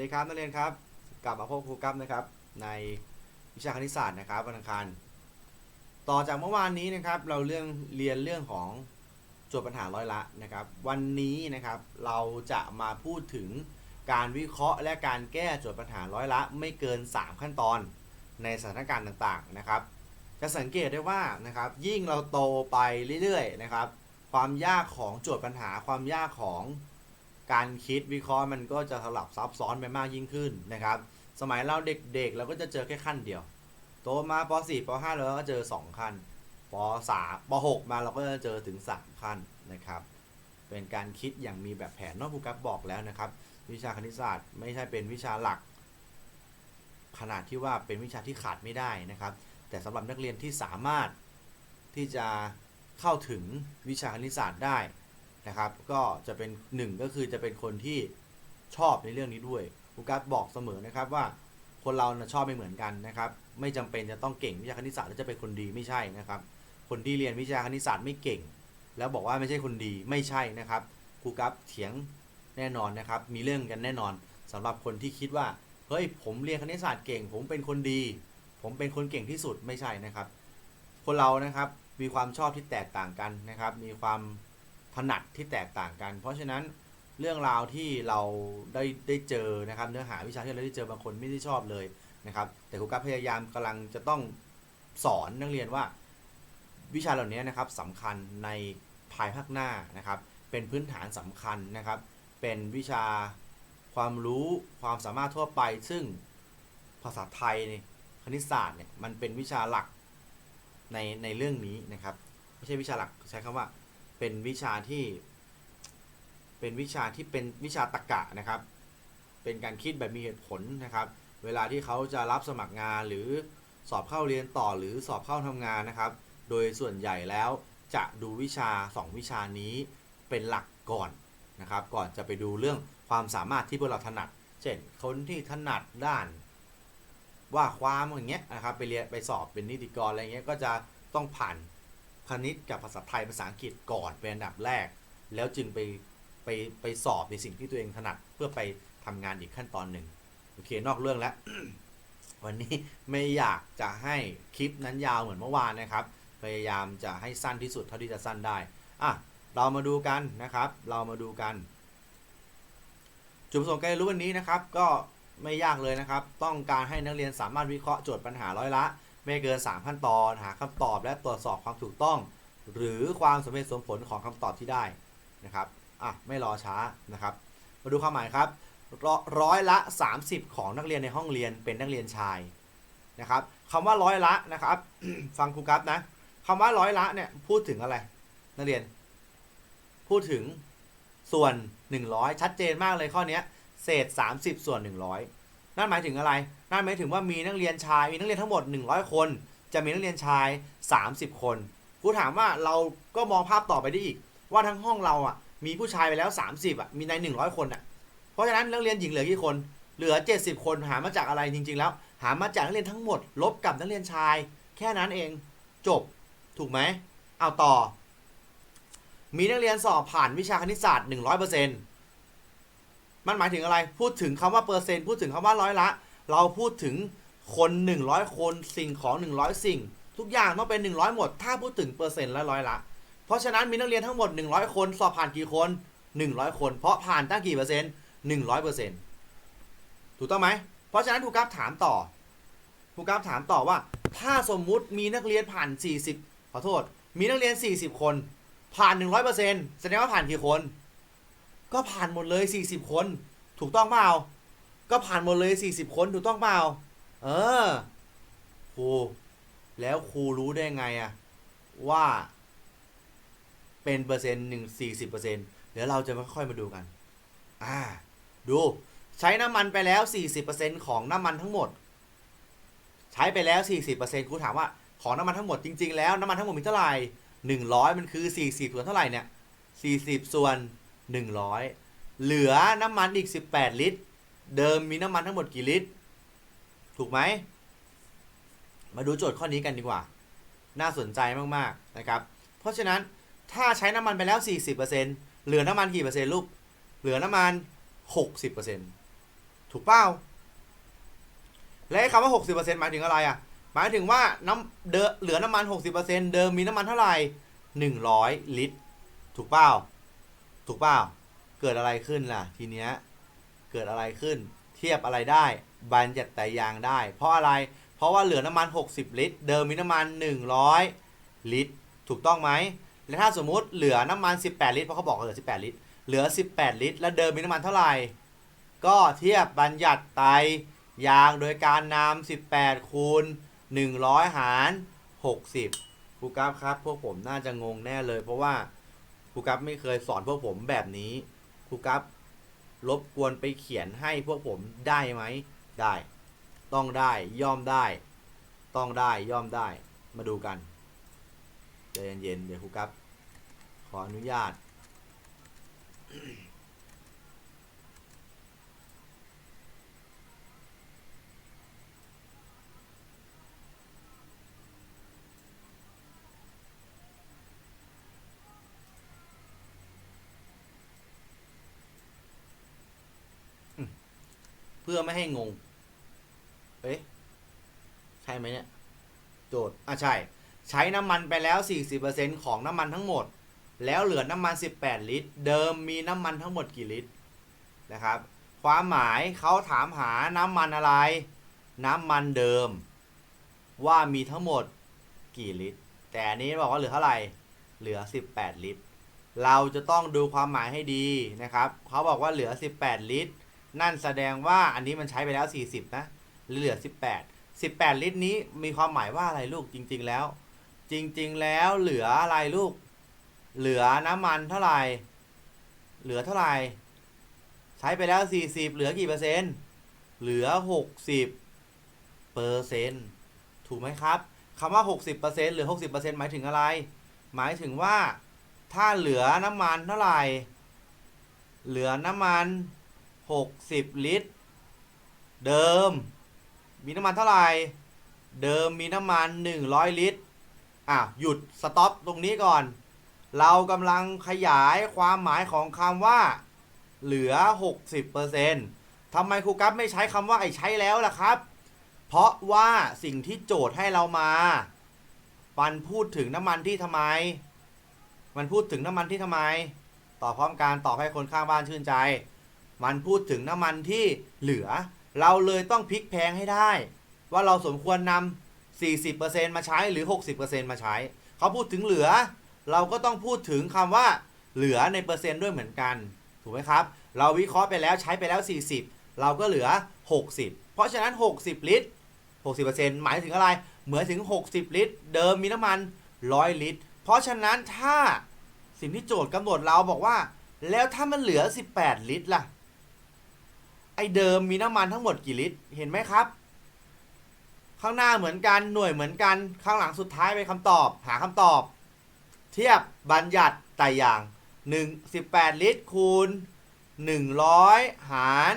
ดีครับนักเรียนครับกลับมาพบครูกั๊บนะครับ ในวิชาคณิตศาสตร์นะครับวันอังคารต่อจากเมื่อวานนี้นะครับ เราเรื่องเรียนเรื่องของโจทย์ปัญหาร้อยละนะครับ วันนี้นะครับเราจะมาพูดถึงการวิเคราะห์และการแก้โจทย์ปัญหาร้อยละ ไม่เกิน 3 ขั้นตอนในสถานการณ์ต่างๆนะครับ จะสังเกตได้ว่านะครับ ยิ่งเราโตไปเรื่อยๆนะครับ ความยากของโจทย์ปัญหาความยากของ การคิดวิเคราะห์มันก็จะสลับซับซ้อนไปมากยิ่งขึ้นนะครับ สมัยเราเด็กๆเราก็จะเจอแค่ขั้นเดียว โตมาป .4 ป .5 เราก็เจอ 2 ขั้นป .3 ป .6 มาเราก็จะเจอถึง 3 ขั้นนะครับ เป็นการคิดอย่างมีแบบแผนนอกภูกัปบอกแล้วนะครับ วิชาคณิตศาสตร์ไม่ใช่เป็นวิชาหลัก ขนาดที่ว่าเป็นวิชาที่ขาดไม่ได้นะครับ แต่สำหรับนักเรียนที่สามารถที่จะเข้าถึงวิชาคณิตศาสตร์ได้ นะครับ ก็จะเป็นหนึ่งก็คือจะเป็นคนที่ชอบในเรื่องนี้ด้วยครูกัสบอกเสมอนะครับว่าคนเรานะชอบไม่เหมือนกันนะครับ ไม่จำเป็นจะต้องเก่งวิชาคณิตศาสตร์แล้วจะเป็นคนดีไม่ใช่นะครับ คนที่เรียนวิชาคณิตศาสตร์ไม่เก่ง แล้วบอกว่าไม่ใช่คนดีไม่ใช่นะครับครูกัสเถียงแน่นอนนะครับ มีเรื่องกันแน่นอนสำหรับคนที่คิดว่าเฮ้ยผมเรียนคณิตศาสตร์เก่ง ผมเป็นคนดี ผมเป็นคนเก่งที่สุดไม่ใช่นะครับ คนเรานะครับมีความชอบที่แตกต่างกันนะครับ มีความ ถนัดที่แตกต่างกัน เพราะฉะนั้นเรื่องราวที่เราได้ได้เจอนะครับเนื้อหาวิชาที่เราได้เจอบางคนไม่ได้ชอบเลยนะครับ แต่ครูกั๊บพยายามกำลังจะต้องสอนนักเรียนว่าวิชาเหล่านี้นะครับสำคัญในภายภาคหน้านะครับ เป็นพื้นฐานสำคัญนะครับ เป็นวิชาความรู้ความสามารถทั่วไป ซึ่งภาษาไทยนี่ยคณิตศาสตร์เนี่ยมันเป็นวิชาหลักในในเรื่องนี้นะครับ ไม่ใช่วิชาหลักใช้คำว่า เป็นวิชาที่ เป็นวิชาที่เป็นวิชาตรรกะนะครับ เป็นการคิดแบบมีเหตุผลนะครับ เวลาที่เขาจะรับสมัครงานหรือสอบเข้าเรียนต่อหรือสอบเข้าทำงานนะครับ โดยส่วนใหญ่แล้วจะดูวิชา 2 วิชานี้เป็นหลักก่อนนะครับ ก่อนจะไปดูเรื่องความสามารถที่พวกเราถนัด เช่น คนที่ถนัดด้านว่าความอย่างเงี้ยนะครับไปเรียนไปสอบเป็นนิติกรอะไรเงี้ยก็จะต้องผ่าน คณิตกับภาษาไทยภาษาอังกฤษก่อนเป็นอันดับแรก แล้วจึงไปไปไปสอบในสิ่งที่ตัวเองถนัดเพื่อไปทำงานอีกขั้นตอนหนึ่งโอเคนอกเรื่องแล้ว วันนี้ไม่อยากจะให้คลิปนั้นยาวเหมือนเมื่อวานนะครับ พยายามจะให้สั้นที่สุดเท่าที่จะสั้นได้อะเรามาดูกันนะครับ เรามาดูกัน จุดประสงค์การเรียนรู้วันนี้นะครับ ก็ไม่ยากเลยนะครับ ต้องการให้นักเรียนสามารถวิเคราะห์โจทย์ปัญหาร้อยละ ไม่เกิน 3 ขั้นตอนหาคำตอบและตรวจสอบความถูกต้อง หรือความสมเหตุสมผลของคำตอบที่ได้นะครับอะไม่รอช้านะครับ มาดูความหมายครับร้อยละ 30 ของนักเรียนในห้องเรียนเป็นนักเรียนชายนะครับคำว่าร้อยละนะครับ ฟังครูกัสนะคำว่าร้อยละเนี่ยพูดถึงอะไร นักเรียน พูดถึงส่วน 100 ชัดเจนมากเลยข้อนี้เศษ 30 ส่วน 100 นั่นหมายถึงอะไร นั่นหมายถึงว่ามีนักเรียนชายมีนักเรียนทั้งหมด 100 คน จะมีนักเรียนชาย 30 คนครูถามว่าเราก็มองภาพต่อไปได้อีก ว่าทั้งห้องเราอะมีผู้ชายไปแล้ว 30อะมีใน 100 คนอะเพราะฉะนั้นนักเรียนหญิงเหลือกี่คน เหลือ 70 คนหามาจากอะไรจริง ๆ แล้ว หามาจากนักเรียนทั้งหมด ลบกับนักเรียนชาย แค่นั้นเองจบถูกไหมเอาต่อ มีนักเรียนสอบผ่านวิชาคณิตศาสตร์ 100% มันหมายถึงอะไร พูดถึงคำว่าเปอร์เซ็นต์ พูดถึงคำว่าร้อยละ เราพูดถึงคน 100 คนสิ่งของ 100 สิ่ง ทุกอย่างต้องเป็น 100 หมด ถ้าพูดถึงเปอร์เซ็นต์และร้อยละ เพราะฉะนั้นมีนักเรียนทั้งหมด 100 คนสอบผ่านกี่คน 100 คน เพราะผ่านตั้งกี่เปอร์เซ็นต์100เปอร์เซ็นต์ถูกต้องไหม เพราะฉะนั้นครูกราฟถามต่อครูกราฟถามต่อว่า ถ้าสมมุติมีนักเรียนผ่าน 40 ขอโทษ มีนักเรียน 40 คน ผ่าน 100เปอร์เซ็นต์แสดงว่าผ่านกี่คน ก็ผ่านหมดเลย 40 คน ถูกต้องเปล่าก็ผ่านหมดเลย 40 คนถูกต้องเปล่าเออครูแล้วครูรู้ได้ไงอะว่า เป็นเปอร์เซ็นต์หนึ่งสี่สิบเปอร์เซ็นต์เดี๋ยวเราจะค่อยมาดูกัน อ่า ดูใช้น้ำมันไปแล้ว 40%ของน้ำมันทั้งหมด ใช้ไปแล้ว 40%ครูถามว่าของน้ำมันทั้งหมดจริง ๆ แล้วน้ำมันทั้งหมดมีเท่าไหร่100 มันคือ 40 ส่วนเท่าไหร่เนี่ย40 ส่วน 100 เหลือน้ำมันอีก 18 ลิตร เดิมมีน้ำมันทั้งหมดกี่ลิตร ถูกไหม มาดูโจทย์ข้อนี้กันดีกว่า น่าสนใจมากๆนะครับ เพราะฉะนั้นถ้าใช้น้ำมันไปแล้ว 40%เหลือน้ำมันกี่เปอร์เซ็นต์ลูก เหลือน้ำมัน 60%เถูกเปล่าและคำว่า 60%หมายถึงอะไรอะ หมายถึงว่าน้ำเดอเหลือน้ำมัน 60%เดิมมีน้ำมันเท่าไหร่100 ลิตร ถูกเปล่า ถูกเปล่าเกิดอะไรขึ้นล่ะ ทีเนี้ยเกิดอะไรขึ้น เทียบอะไรได้บัญญัติแต่ยางได้ เพราะอะไรเพราะว่าเหลือน้ำมัน 60 ลิตร เดิมมีน้ำมัน 100 ลิตร ถูกต้องไหมและถ้าสมมุติเหลือน้ำมัน 18 ลิตรเพราะเขาบอกว่าเหลือ 18 ลิตร เหลือ 18 ลิตร และเดิมมีน้ำมันเท่าไหร่ ก็เทียบบัญญัติไตยางโดยการนำ18 คูณ 100 หาร 60ครูกัฟครับ พวกผมน่าจะงงแน่เลยเพราะว่า ครูกัฟไม่เคยสอนพวกผมแบบนี้ครูกัฟรบกวนไปเขียนให้พวกผมได้ไหมได้ ต้องได้ย่อมได้ ต้องได้ย่อมได้ มาดูกันใจเย็นๆเดี๋ยวครูกัฟขออนุญาต พื่อไม่ให้งง เอ๊ะ ใช่ไหมเนี่ย โจทย์ อะใช่ ใช้น้ำมันไปแล้ว 40%ของน้ำมันทั้งหมด แล้วเหลือน้ำมัน 18 ลิตร เดิมมีน้ำมันทั้งหมดกี่ลิตร นะครับ ความหมายเขาถามหาน้ำมันอะไร น้ำมันเดิม ว่ามีทั้งหมดกี่ลิตร แต่อันนี้บอกว่าเหลือเท่าไหร่ เหลือ 18 ลิตร เราจะต้องดูความหมายให้ดีนะครับ เขาบอกว่าเหลือ 18 ลิตร นั่นแสดงว่าอันนี้มันใช้ไปแล้ว 40 นะ เหลือ 18 18 ลิตรนี้มีความหมายว่าอะไรลูกจริง ๆแล้ว จริง ๆ แล้วเหลืออะไรลูก เหลือน้ำมันเท่าไหร่ เหลือเท่าไหร่ ใช้ไปแล้ว 40 เหลือกี่เปอร์เซ็นต์ เหลือ 60เปอร์เซ็นต์ถูกไหมครับคำว่า 60%หรือ 60%หมายถึงอะไร หมายถึงว่าถ้าเหลือน้ำมันเท่าไหร่ เหลือน้ำมัน 60 ลิตร เดิม มีน้ำมันเท่าไหร่ เดิมมีน้ำมัน 100 ลิตร อะ หยุดสต็อปตรงนี้ก่อน เรากำลังขยายความหมายของคำว่า เหลือ 60%ทำไมครูกัฟไม่ใช้คำว่าไอ้ใช้แล้วล่ะครับ เพราะว่าสิ่งที่โจทย์ให้เรามามันพูดถึงน้ำมันที่ทำไม มันพูดถึงน้ำมันที่ทำไม ตอบพร้อมการตอบให้คนข้างบ้านชื่นใจ มันพูดถึงน้ำมันที่เหลือ เราเลยต้องพลิกแพงให้ได้ ว่าเราสมควรนำ40%มาใช้หรือ 60%มาใช้ เขาพูดถึงเหลือ เราก็ต้องพูดถึงคำว่าเหลือในเปอร์เซ็นต์ด้วยเหมือนกัน ถูกไหมครับ เราวิเคราะห์ไปแล้วใช้ไปแล้ว 40 เราก็เหลือ 60 เพราะฉะนั้น 60 ลิตร 60%หมายถึงอะไร เหมือนถึง 60 ลิตร เดิมมีน้ำมัน 100 ลิตร เพราะฉะนั้นถ้าสิ่งที่โจทย์กำหนดเราบอกว่า แล้วถ้ามันเหลือ 18 ลิตรล่ะ อเดิมมีน้ำมันทั้งหมดกี่ลิตร เห็นไหมครับ ข้างหน้าเหมือนกันหน่วยเหมือนกัน ข้างหลังสุดท้ายเป็นคำตอบ หาคำตอบ เทียบบัญญัติแต่อย่าง 1 18 ลิตรคูณ 100 หาร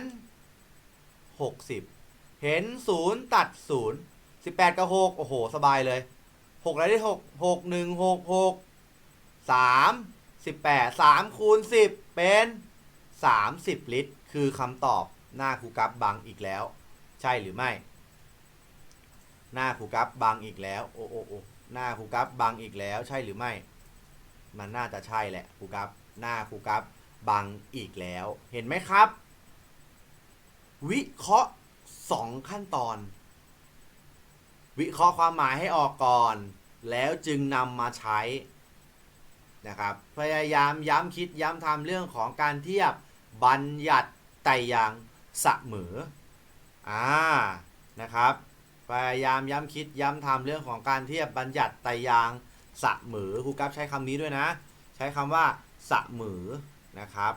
60 เห็น 0 ตัด 0 18 กับ 6 โอ้โห สบายเลย6อะไรได้ 6 6 1 6 6 3 18 3คูณ10 เป็น 30 ลิตร คือคำตอบ หน้าครูกัฟบังอีกแล้ว ใช่หรือไม่ หน้าครูกัฟบังอีกแล้วโอ้โอ้โอ้หน้าครูกัฟบังอีกแล้ว ใช่หรือไม่ มันน่าจะใช่แหละครูกัฟหน้าครูกัฟบังอีกแล้ว เห็นไหมครับ วิเคราะห์สองขั้นตอน วิเคราะห์ความหมายให้ออกก่อน แล้วจึงนำมาใช้นะครับพยายามย้ำคิดย้ำทำเรื่องของการเทียบบัญญัติแต่อย่าง เสมออ่านะครับพยายามย้ำคิดย้ำทำเรื่องของการเทียบบัญญัติไตรยางเสมอครูกัฟใช้คำนี้ด้วยนะ ใช้คำว่าเสมอนะครับ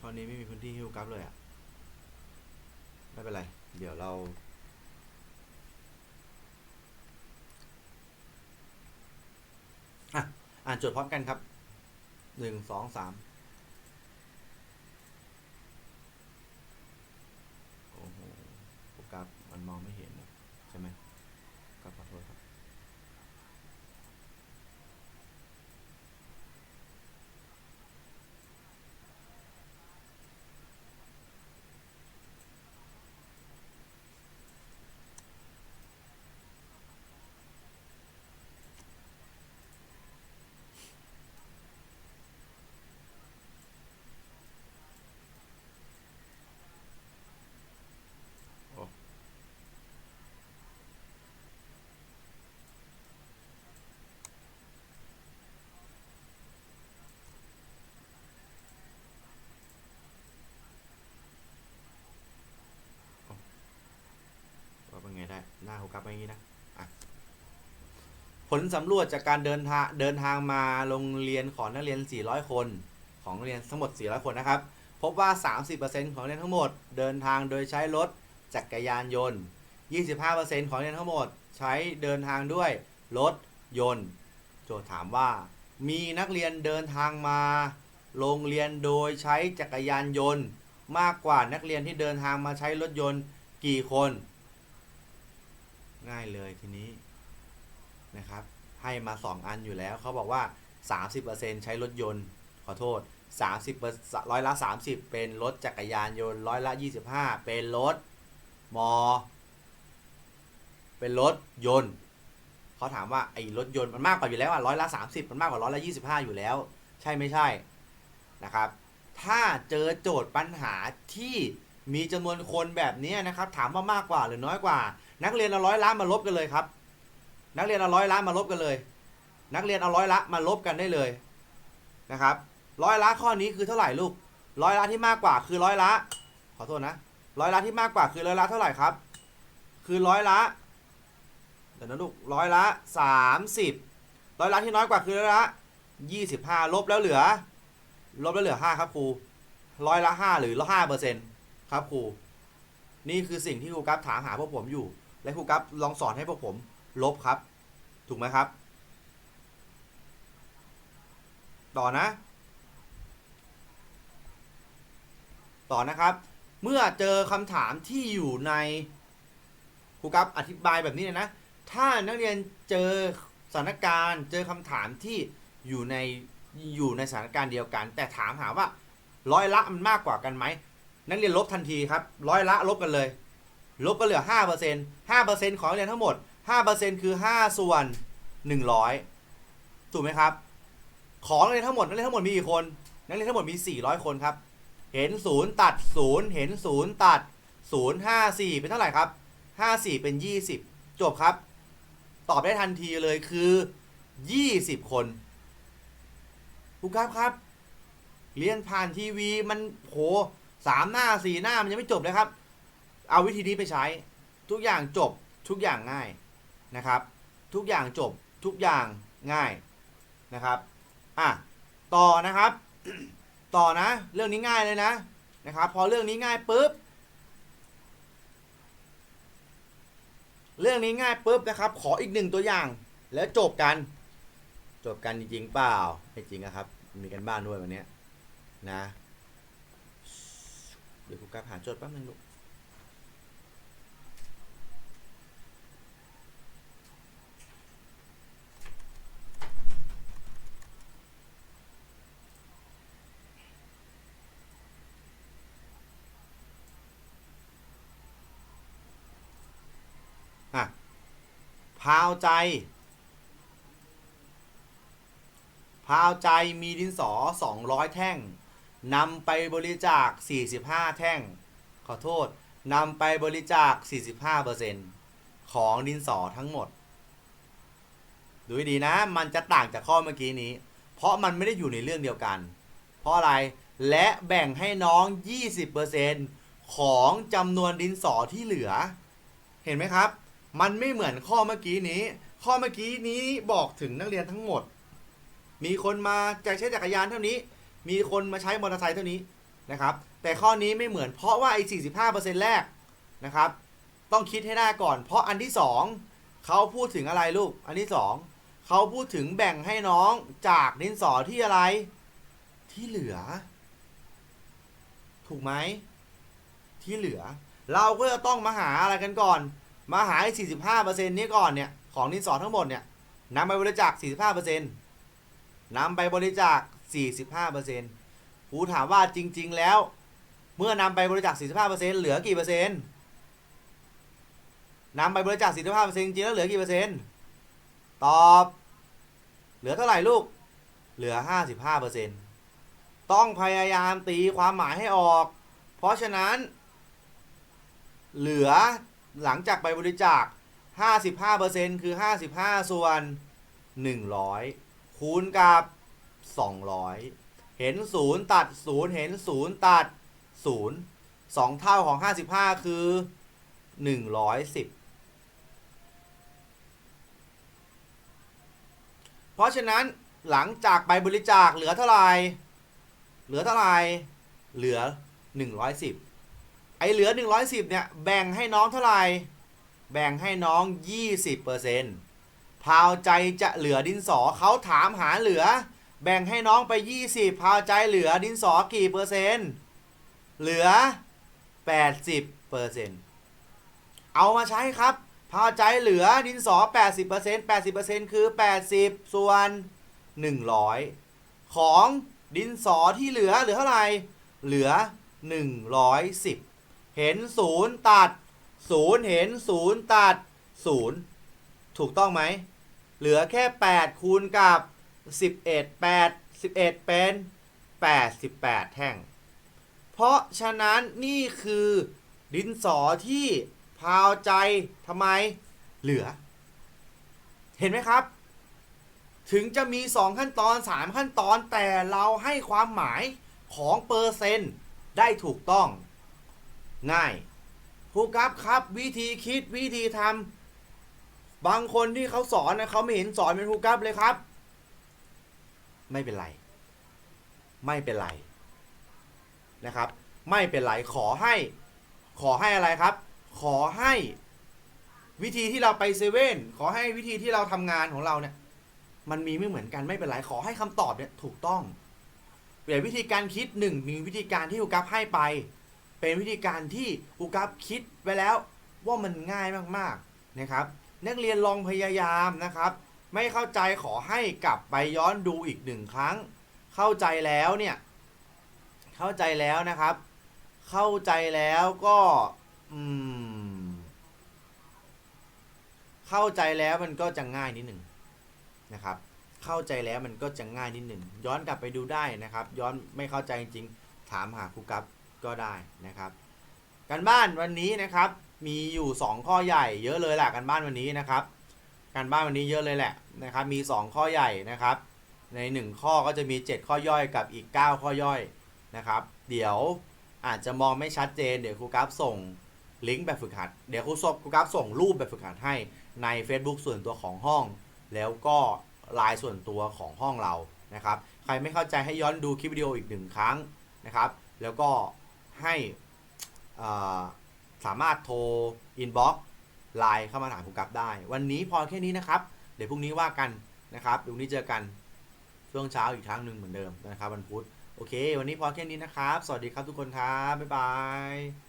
ข้อนี้ ไม่มีพื้นที่ให้ครูกัฟเลยอะ่ะ ไม่เป็นไร เดี๋ยวเรา อะ อ่านโจทย์พร้อมกันครับหนึ่งสองสามโอ้โหโฟกัสมันมองไม่เห็นนะใช่ไหมก็ขอโทษครับ ว่าเป็นไงได้ หน้าโฟกัสไปอย่างนี้นะผลสำรวจจากการเดินทางเดินทางมาโรงเรียนของนักเรียน 400 คนของเรียนทั้งหมด 400 คนนะครับ พบว่า 30%ของเรียนทั้งหมด เดินทางโดยใช้รถจักรยานยนต์ 25%ของเรียนทั้งหมด ใช้เดินทางด้วยรถยนต์ โจทย์ถามว่า มีนักเรียนเดินทางมาโรงเรียนโดยใช้จักรยานยนต์ มากกว่านักเรียนที่เดินทางมาใช้รถยนต์กี่คน ง่ายเลยทีนี้นะครับ ให้มา 2 อันอยู่แล้วเขาบอกว่า 30%ใช้รถยนต์ ขอโทษ 30ร้อยละ 30 เป็นรถจักรยานยนต์ร้อยละ 25 เป็นรถมอ เป็นรถยนต์เขาถามว่าไอ้รถยนต์มันมากกว่าอยู่แล้วอะร้อยละ 30 มันมากกว่าร้อยละ 25 อยู่แล้ว ใช่ไม่ใช่นะครับ ถ้าเจอโจทย์ปัญหาที่มีจำนวนคนแบบนี้นะครับ ถามว่ามากกว่าหรือน้อยกว่า นักเรียนเอาร้อยล้านมาลบกันเลยครับ นักเรียนเอาร้อยล้านมาลบกันเลย นักเรียนเอาร้อยละมาลบกันได้เลยนะครับร้อยละข้อนี้คือเท่าไหร่ลูกร้อยละที่มากกว่าคือร้อยละ ขอโทษนะร้อยละที่มากกว่าคือร้อยละเท่าไหร่ครับ คือร้อยละเดี๋ยวนะลูกร้อยละสามสิบร้อยละที่น้อยกว่าคือร้อยละยี่สิบห้าลบแล้วเหลือ ลบแล้วเหลือห้าครับครูร้อยละห้าหรือห้าเปอร์เซ็นต์ครับครูนี่คือสิ่งที่ครูกัฟถามหาพวกผมอยู่ และครูกัฟลองสอนให้พวกผมลบครับ ถูกไหมครับ ต่อนะ ต่อนะครับ เมื่อเจอคำถามที่อยู่ในครูกัฟอธิบายแบบนี้เลยนะ ถ้านักเรียนเจอสถานการณ์ เจอคำถามที่อยู่ในอยู่ในสถานการณ์เดียวกัน แต่ถามหาว่าร้อยละมันมากกว่ากันไหมนักเรียนลบทันทีครับ ร้อยละลบกันเลย ลบก็เหลือห้าเปอร์เซ็นต์ห้าเปอร์เซ็นต์ของนักเรียนทั้งหมดห้าเปอร์เซ็นต์คือห้าส่วนหนึ่งร้อยถูกไหมครับ ของนักเรียนทั้งหมดนักเรียนทั้งหมดมีกี่คน นักเรียนทั้งหมดมีสี่ร้อยคนครับ เห็นศูนย์ตัดศูนย์เห็นศูนย์ตัดศูนย์ห้าสี่เป็นเท่าไหร่ครับห้าสี่เป็นยี่สิบจบครับ ตอบได้ทันทีเลยคือยี่สิบคนครูครับครับ เรียนผ่านทีวีมันโหสามหน้าสี่หน้ามันยังไม่จบเลยครับ เอาวิธีนี้ไปใช้ ทุกอย่างจบทุกอย่างง่ายนะครับ ทุกอย่างจบทุกอย่างง่ายนะครับอะต่อนะครับ ต่อนะเรื่องนี้ง่ายเลยนะนะครับ พอเรื่องนี้ง่ายปุ๊บเรื่องนี้ง่ายปุ๊บนะครับ ขออีกหนึ่งตัวอย่างแล้วจบกัน จบกันจริงๆเปล่าไม่จริงอะครับ มีกันบ้านด้วยวันนี้นะ เดี๋ยวครูกราฟหาโจทย์แป๊บนึงลูก อะ พาวใจ พาวใจมีดินสอ 200 แท่งนำไปบริจาค 45 แท่ง ขอโทษนำไปบริจาค 45%ของดินสอทั้งหมด ดูดีนะ มันจะต่างจากข้อเมื่อกี้นี้ เพราะมันไม่ได้อยู่ในเรื่องเดียวกัน เพราะอะไร และแบ่งให้น้อง 20%ของจำนวนดินสอที่เหลือ เห็นไหมครับ มันไม่เหมือนข้อเมื่อกี้นี้ ข้อเมื่อกี้นี้บอกถึงนักเรียนทั้งหมด มีคนมาจะใช้จักรยานเท่านี้ มีคนมาใช้มอเตอร์ไซค์เท่านี้นะครับ แต่ข้อนี้ไม่เหมือนเพราะว่าไอ้45%แรกนะครับ ต้องคิดให้ได้ก่อน เพราะอันที่2เขาพูดถึงอะไรลูก อันที่2เขาพูดถึงแบ่งให้น้องจากดินสอที่อะไร ที่เหลือ ถูกไหมที่เหลือ เราก็จะต้องมาหาอะไรกันก่อน มาหาไอ้45%นี้ก่อนเนี่ยของดินสอทั้งหมดเนี่ยนำไปบริจาค45%นำไปบริจาค 45%ครูถามว่าจริง ๆ แล้ว เมื่อนำไปบริจาค 45%เหลือกี่เปอร์เซ็นต์นำไปบริจาค 45%จริงๆแล้วเหลือกี่เปอร์เซ็นต์ตอบ เหลือเท่าไหร่ลูก เหลือ 55%ต้องพยายามตีความหมายให้ออก เพราะฉะนั้น เหลือ หลังจากไปบริจาค 55%คือ 55 ส่วน 100 คูณกับ 200 เห็น 0 ตัด 0 เห็น 0 ตัด 0 2 เท่าของ 55 คือ 110เพราะฉะนั้นหลังจากไปบริจาคเหลือเท่าไหร่ เหลือเท่าไหร่ เหลือ 110 ไอเหลือ 110 เนี่ย แบ่งให้น้องเท่าไหร่ แบ่งให้น้อง 20%พาวใจจะเหลือดินสอเขาถามหาเหลือ แบ่งให้น้องไป 20 พาวใจเหลือดินสอกี่เปอร์เซ็นต์ เหลือ 80เปอร์เซ็นต์เอามาใช้ครับ พาวใจเหลือดินสอ 80% 80%คือ 80 ส่วน 100 ของดินสอที่เหลือเหลือเท่าไหร่ เหลือ 110 เห็น0ตัด0เห็น0ตัด0ถูกต้องไหม เหลือแค่ 8 คูณกับ 11 8 11 เป็น 88 แท่ง เพราะฉะนั้นนี่คือดินสอที่พาวใจทำไมเหลือ เห็นไหมครับ ถึงจะมี 2 ขั้นตอน 3 ขั้นตอนแต่เราให้ความหมายของเปอร์เซ็นต์ได้ถูกต้อง ง่ายครูครับครับ วิธีคิดวิธีทำบางคนที่เขาสอนนะเขาไม่เห็นสอนเป็นครูครับเลยครับ ไม่เป็นไร ไม่เป็นไรนะครับ ไม่เป็นไรขอให้ ขอให้อะไรครับ ขอให้วิธีที่เราไปเซเว่นขอให้วิธีที่เราทำงานของเราเนี่ยมันมีไม่เหมือนกันไม่เป็นไรขอให้คำตอบเนี่ยถูกต้องเปลี่ยนวิธีการคิดหนึ่งมีวิธีการที่ครูกัฟให้ไป เป็นวิธีการที่ครูกัฟคิดไว้แล้วว่ามันง่ายมากๆนะครับ นักเรียนลองพยายามนะครับ ไม่เข้าใจขอให้กลับไปย้อนดูอีกหนึ่งครั้ง เข้าใจแล้วเนี่ยเข้าใจแล้วนะครับ เข้าใจแล้วก็อืมเข้าใจแล้วมันก็จะง่ายนิดหนึ่งนะครับเข้าใจแล้วมันก็จะง่ายนิดหนึ่งย้อนกลับไปดูได้นะครับ ย้อนไม่เข้าใจจริงๆถามหาครูกัฟ ก็ได้นะครับ การบ้านวันนี้นะครับ มีอยู่ 2 ข้อใหญ่เยอะเลยแหละการบ้านวันนี้นะครับ การบ้านวันนี้เยอะเลยแหละนะครับ มี 2 ข้อใหญ่นะครับ ใน 1 ข้อก็จะมี 7 ข้อย่อยกับอีก 9 ข้อย่อยนะครับ เดี๋ยวอาจจะมองไม่ชัดเจนเดี๋ยวครูกราฟส่งลิงก์แบบฝึกหัด เดี๋ยวครูซบครูกราฟส่งรูปแบบฝึกหัดให้ใน Facebook ส่วนตัวของห้อง แล้วก็ไลน์ส่วนตัวของห้องเรานะครับ ใครไม่เข้าใจให้ย้อนดูคลิปวิดีโออีกหนึ่งครั้งนะครับ แล้วก็ ให้สามารถโทรอินบ็อกไลน์เข้ามาถามคุณกัฟได้ วันนี้พอแค่นี้นะครับ เดี๋ยวพรุ่งนี้ว่ากันนะครับพรุ่งนี้เจอกันช่วงเช้าอีกครั้งหนึ่งเหมือนเดิมนะครับวันพุธโอเค วันนี้พอแค่นี้นะครับ สวัสดีครับทุกคนครับบ๊ายบาย